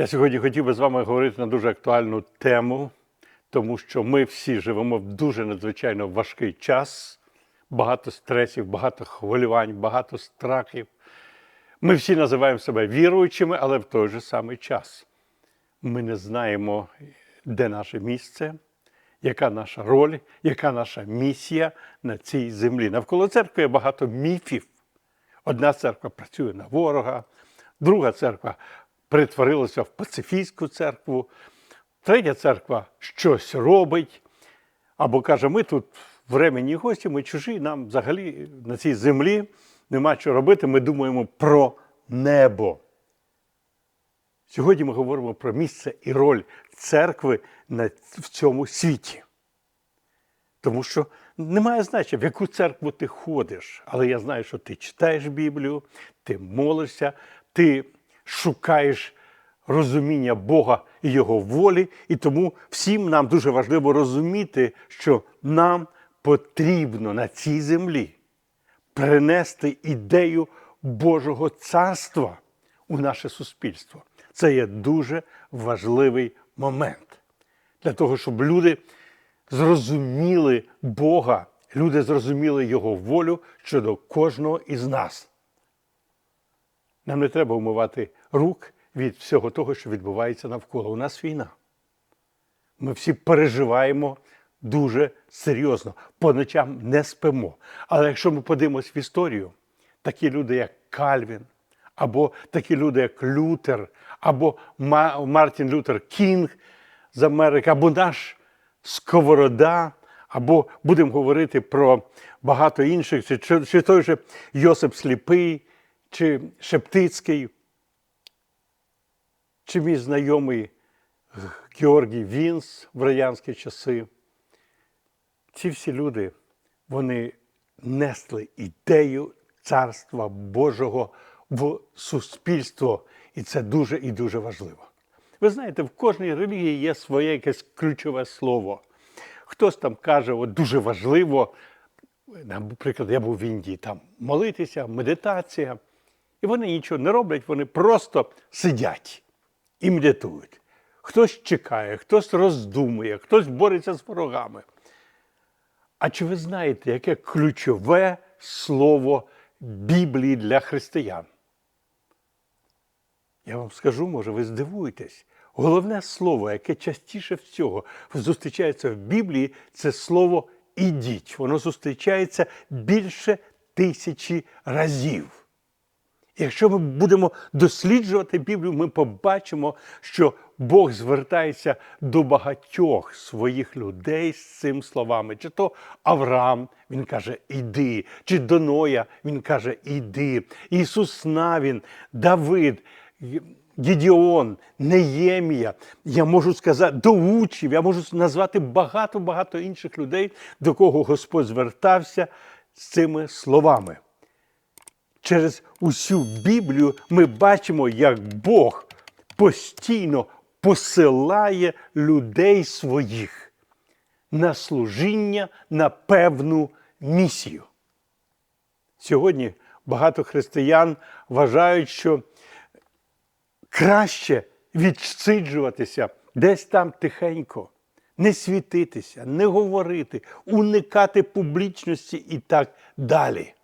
Я сьогодні хотів би з вами говорити на дуже актуальну тему, тому що ми всі живемо в дуже надзвичайно важкий час, багато стресів, багато хвилювань, багато страхів. Ми всі називаємо себе віруючими, але в той же самий час ми не знаємо, де наше місце, яка наша роль, яка наша місія на цій землі. Навколо церкви є багато міфів. Одна церква працює на ворога, друга церква перетворилася в пацифістську церкву, третя церква щось робить, або каже, ми тут временні гості, ми чужі, нам взагалі на цій землі нема що робити, ми думаємо про небо. Сьогодні ми говоримо про місце і роль церкви в цьому світі. Тому що немає значення, в яку церкву ти ходиш, але я знаю, що ти читаєш Біблію, ти молишся, ти шукаєш розуміння Бога і Його волі, і тому всім нам дуже важливо розуміти, що нам потрібно на цій землі принести ідею Божого царства у наше суспільство. Це є дуже важливий момент для того, щоб люди зрозуміли Бога, люди зрозуміли Його волю щодо кожного із нас. Нам не треба вмивати рук від всього того, що відбувається навколо. У нас війна. Ми всі переживаємо дуже серйозно, по ночам не спимо. Але якщо ми подивимось в історію, такі люди, як Кальвін, або такі люди, як Лютер, або Мартін Лютер Кінг з Америки, або наш Сковорода, або будемо говорити про багато інших, чи, чи, той же Йосип Сліпий, чи Шептицький, чи мій знайомий Георгій Вінс в радянські часи. Ці всі люди, вони несли ідею Царства Божого в суспільство, і це дуже і дуже важливо. Ви знаєте, в кожній релігії є своє якесь ключове слово. Хтось там каже, от дуже важливо, наприклад, я був в Індії, там молитися, медитація. І вони нічого не роблять, вони просто сидять і медитують. Хтось чекає, хтось роздумує, хтось бореться з ворогами. А чи ви знаєте, яке ключове слово Біблії для християн? Я вам скажу, може, ви здивуєтесь. Головне слово, яке частіше всього зустрічається в Біблії, це слово ідіть. Воно зустрічається більше тисячі разів. Якщо ми будемо досліджувати Біблію, ми побачимо, що Бог звертається до багатьох своїх людей з цим словами. Чи то Авраам, він каже, іди, чи до Ноя, він каже, іди. Ісус Навін, Давид, Гідіон, Неємія. Я можу сказати, до учнів, я можу назвати багато-багато інших людей, до кого Господь звертався з цими словами через усю Біблію ми бачимо, як Бог постійно посилає людей своїх на служіння на певну місію. Сьогодні багато християн вважають, що краще відсиджуватися десь там тихенько, не світитися, не говорити, уникати публічності і так далі.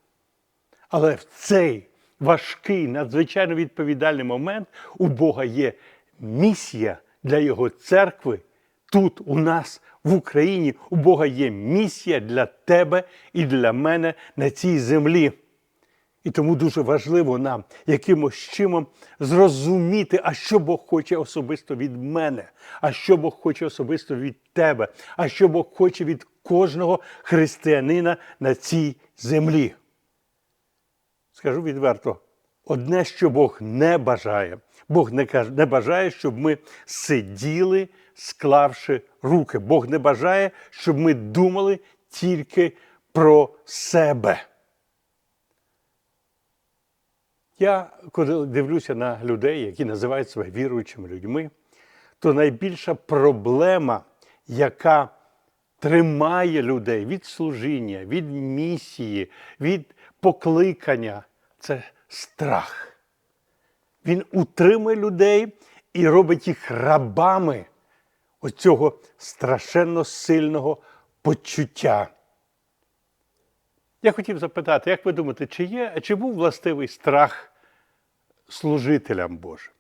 Але в цей важкий, надзвичайно відповідальний момент у Бога є місія для Його церкви. Тут, у нас, в Україні, у Бога є місія для тебе і для мене на цій землі. І тому дуже важливо нам якимось чином зрозуміти, а що Бог хоче особисто від мене, а що Бог хоче особисто від тебе, а що Бог хоче від кожного християнина на цій землі. Скажу відверто, одне, що Бог не бажає, Бог не бажає, щоб ми сиділи, склавши руки. Бог не бажає, щоб ми думали тільки про себе. Я, коли дивлюся на людей, які називають себе віруючими людьми, то найбільша проблема, яка тримає людей від служіння, від місії, від покликання це страх. Він утримує людей і робить їх рабами оцього страшенно сильного почуття. Я хотів запитати, як ви думаєте, чи є, чи був властивий страх служителям Божим?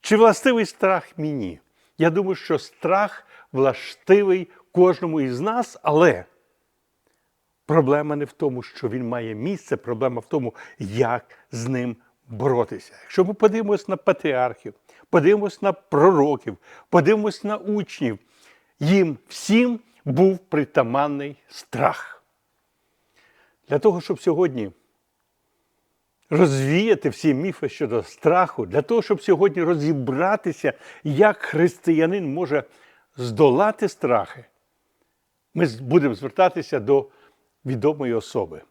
Чи властивий страх мені? Я думаю, що страх властивий кожному із нас, але проблема не в тому, що він має місце, проблема в тому, як з ним боротися. Якщо ми подивимось на патріархів, подивимось на пророків, подивимось на учнів, їм всім був притаманний страх. Для того, щоб сьогодні розвіяти всі міфи щодо страху, для того, щоб сьогодні розібратися, як християнин може здолати страхи, ми будемо звертатися до відомої особи.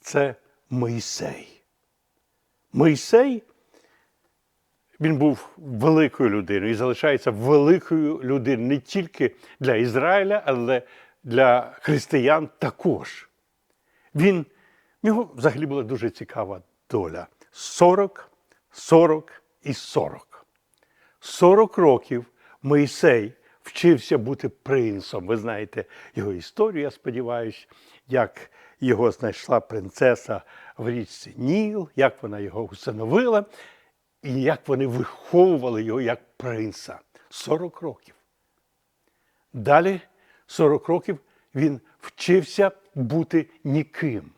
Це Моїсей. Моїсей він був великою людиною і залишається великою людиною не тільки для Ізраїля, але для християн також. Він, в нього взагалі була дуже цікава доля. 40, 40 і 40. 40 років Моїсей вчився бути принцом. Ви знаєте його історію, я сподіваюся, як його знайшла принцеса в річці Ніл, як вона його усиновила, і як вони виховували його як принца. 40 років. Далі 40 років він вчився бути ніким.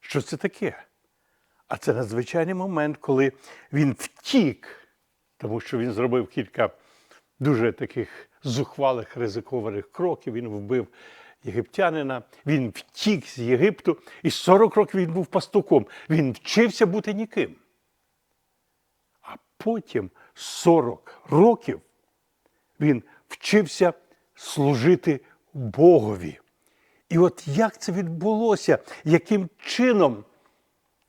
Що це таке? А це надзвичайний момент, коли він втік, тому що він зробив кілька дуже таких зухвалих ризикованих кроків. Він вбив єгиптянина, він втік з Єгипту, і 40 років він був пастуком. Він вчився бути ніким. А потім 40 років він вчився служити Богові. І от як це відбулося, яким чином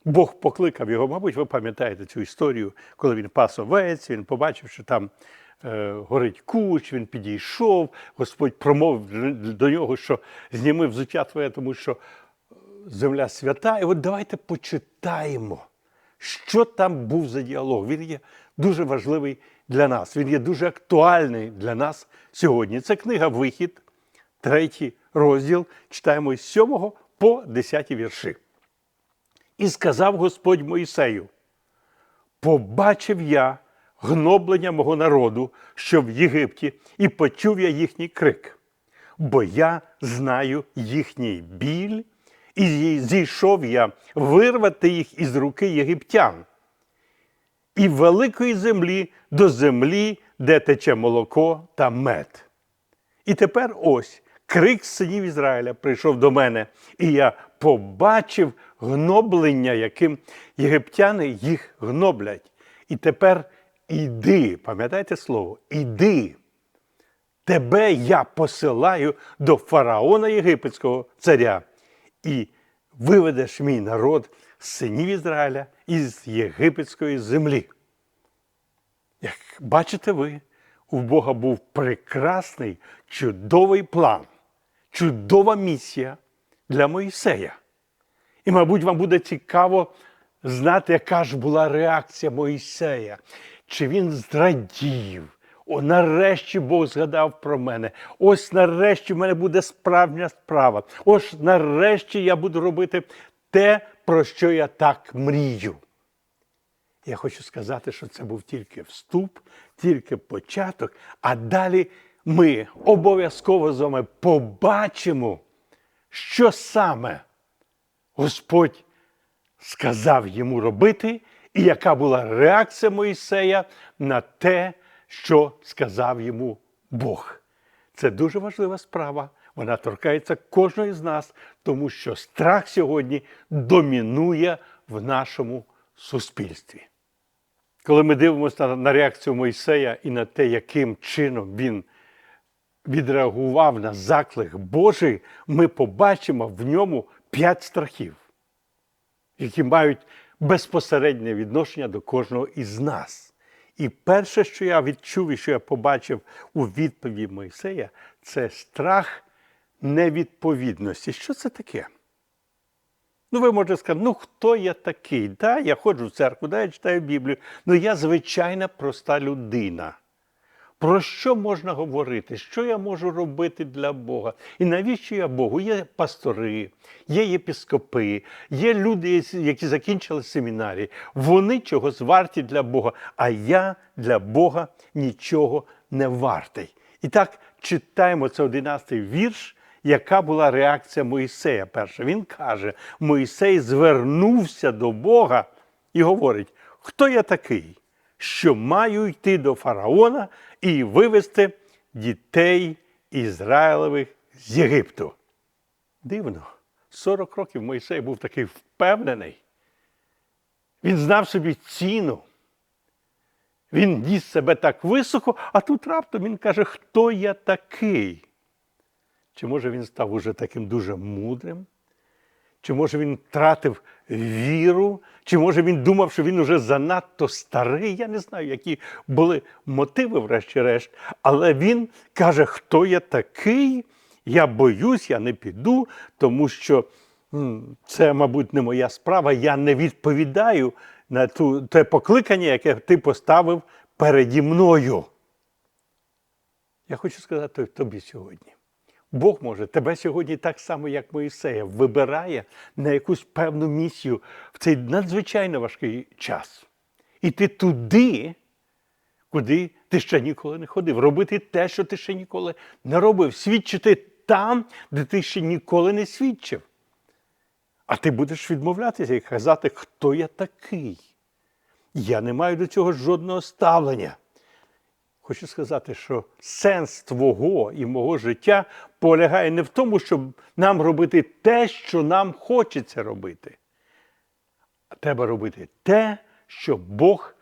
Бог покликав його, мабуть, ви пам'ятаєте цю історію, коли він пас овець, він побачив, що там горить куч, він підійшов, Господь промовив до нього, що зніми взуття твоє, тому що е, земля свята. І от давайте почитаємо, що там був за діалог. Він є дуже важливий для нас, він є дуже актуальний для нас сьогодні. Це книга Вихід, третій розділ, читаємо з 7 по 10 вірші. І сказав Господь Моїсею: Побачив я гноблення мого народу, що в Єгипті, і почув я їхній крик, бо я знаю їхній біль, і зійшов я вирвати їх із руки єгиптян, і великої землі до землі, де тече молоко та мед. І тепер ось крик синів Ізраїля прийшов до мене, і я побачив гноблення, яким єгиптяни їх гноблять. І тепер іди, пам'ятаєте слово, іди. Тебе я посилаю до фараона єгипетського царя, і виведеш мій народ з синів Ізраїля із єгипетської землі. Як бачите ви, у Бога був прекрасний, чудовий план, чудова місія для Моїсея. І, мабуть, вам буде цікаво знати, яка ж була реакція Моїсея. Чи він зрадів? О, нарешті Бог згадав про мене. Ось нарешті в мене буде справжня справа. Ось нарешті я буду робити те, про що я так мрію. Я хочу сказати, що це був тільки вступ, тільки початок, а далі ми обов'язково з вами побачимо, що саме Господь сказав йому робити, і яка була реакція Моїсея на те, що сказав йому Бог. Це дуже важлива справа. Вона торкається кожної з нас, тому що страх сьогодні домінує в нашому суспільстві. Коли ми дивимося на, реакцію Мойсея і на те, яким чином він відреагував на заклик Божий, ми побачимо в ньому п'ять страхів, які мають безпосереднє відношення до кожного із нас. І перше, що я відчув і що я побачив у відповіді Мойсея, це страх невідповідності. Що це таке? Ну, ви можете сказати, ну хто я такий? Да, я ходжу в церкву, да, я читаю Біблію. Ну я звичайна проста людина. Про що можна говорити? Що я можу робити для Бога? І навіщо я Богу? Є пастори, є єпіскопи, є люди, які закінчили семінарії. Вони чогось варті для Бога, а я для Бога нічого не вартий. І так читаємо це 11 вірш, яка була реакція Моїсея. Перша він каже: Моїсей звернувся до Бога і говорить: Хто я такий? Що маю йти до фараона і вивести дітей Ізраїлевих з Єгипту. Дивно, 40 років Мойсей був такий впевнений. Він знав собі ціну. Він ніс себе так високо, а тут раптом він каже, хто я такий? Чи може він став уже таким дуже мудрим? Чи може він втратив віру, чи може він думав, що він уже занадто старий? Я не знаю, які були мотиви, врешті-решт. Але він каже, хто я такий? Я боюсь, я не піду, тому що це, мабуть, не моя справа. Я не відповідаю на ту, те покликання, яке ти поставив переді мною. Я хочу сказати тобі сьогодні. Бог може тебе сьогодні так само, як Моїсея, вибирає на якусь певну місію в цей надзвичайно важкий час. Іти туди, куди ти ще ніколи не ходив, робити те, що ти ще ніколи не робив, свідчити там, де ти ще ніколи не свідчив. А ти будеш відмовлятися і казати, хто я такий. Я не маю до цього жодного ставлення. Хочу сказати, що сенс твого і мого життя полягає не в тому, щоб нам робити те, що нам хочеться робити. А треба робити те, що Бог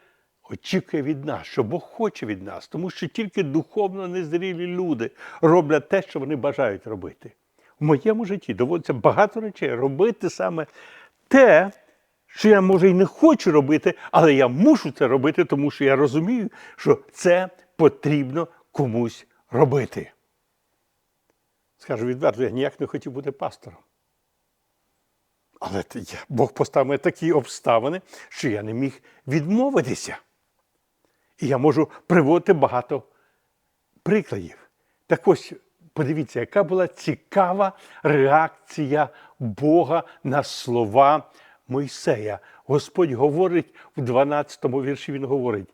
очікує від нас, що Бог хоче від нас, тому що тільки духовно незрілі люди роблять те, що вони бажають робити. В моєму житті доводиться багато речей робити саме те, що я, може, і не хочу робити, але я мушу це робити, тому що я розумію, що це потрібно комусь робити. Скажу відверто, я ніяк не хотів бути пастором. Але Бог поставив такі обставини, що я не міг відмовитися. І я можу приводити багато прикладів. Так ось, подивіться, яка була цікава реакція Бога на слова Мойсея. Господь говорить в 12 вірші, він говорить: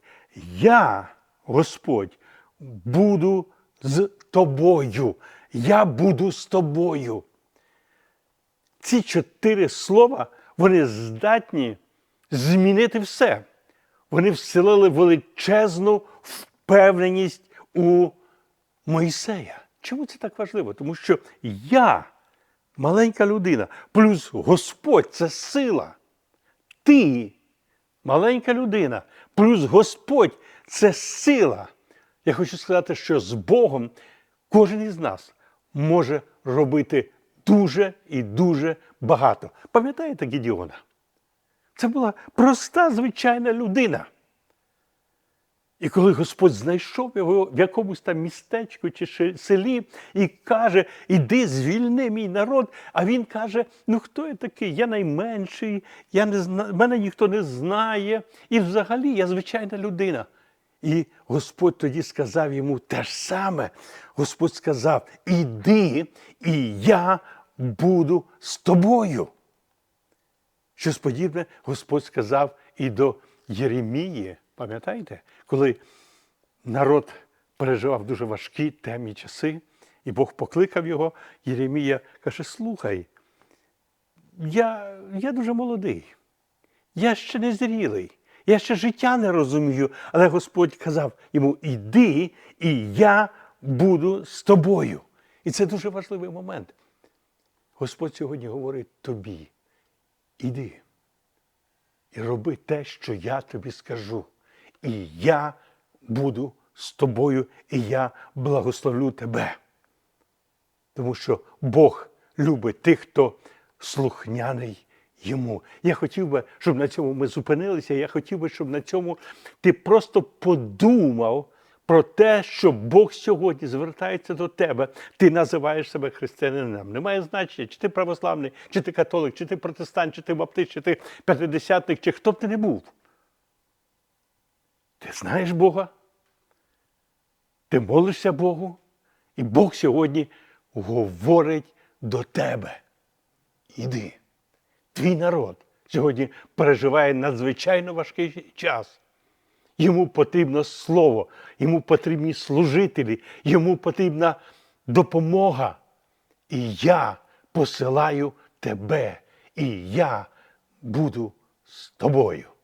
Я, Господь, буду з тобою. Я буду з тобою. Ці чотири слова вони здатні змінити все. Вони вселили величезну впевненість у Моїсея. Чому це так важливо? Тому що я, маленька людина, плюс Господь це сила. Ти, маленька людина, плюс Господь це сила. Я хочу сказати, що з Богом кожен із нас може робити дуже і дуже багато. Пам'ятаєте Гідіона? Це була проста звичайна людина. І коли Господь знайшов його в якомусь там містечку чи селі і каже, іди звільни мій народ, а він каже: ну хто я такий? Я найменший, я не зна... мене ніхто не знає. І взагалі я звичайна людина. І Господь тоді сказав йому те ж саме. Господь сказав: Іди, і я буду з тобою. Щось подібне Господь сказав і до Єремії. Пам'ятаєте, коли народ переживав дуже важкі темні часи, і Бог покликав його, Єремія каже: Слухай, я, я дуже молодий, я ще не зрілий, я ще життя не розумію, але Господь казав йому: Іди, і я буду з тобою. І це дуже важливий момент. Господь сьогодні говорить тобі: іди і роби те, що я тобі скажу. І я буду з тобою, і я благословлю тебе. Тому що Бог любить тих, хто слухняний йому. Я хотів би, щоб на цьому ми зупинилися. Я хотів би, щоб на цьому ти просто подумав про те, що Бог сьогодні звертається до тебе. Ти називаєш себе християнином. Немає значення, чи ти православний, чи ти католик, чи ти протестант, чи ти баптист, чи ти п'ятидесятник, чи хто б ти не був. Ти знаєш Бога? Ти молишся Богу, і Бог сьогодні говорить до тебе. Іди. Твій народ сьогодні переживає надзвичайно важкий час. Йому потрібно слово, йому потрібні служителі, йому потрібна допомога. І я посилаю тебе, і я буду з тобою.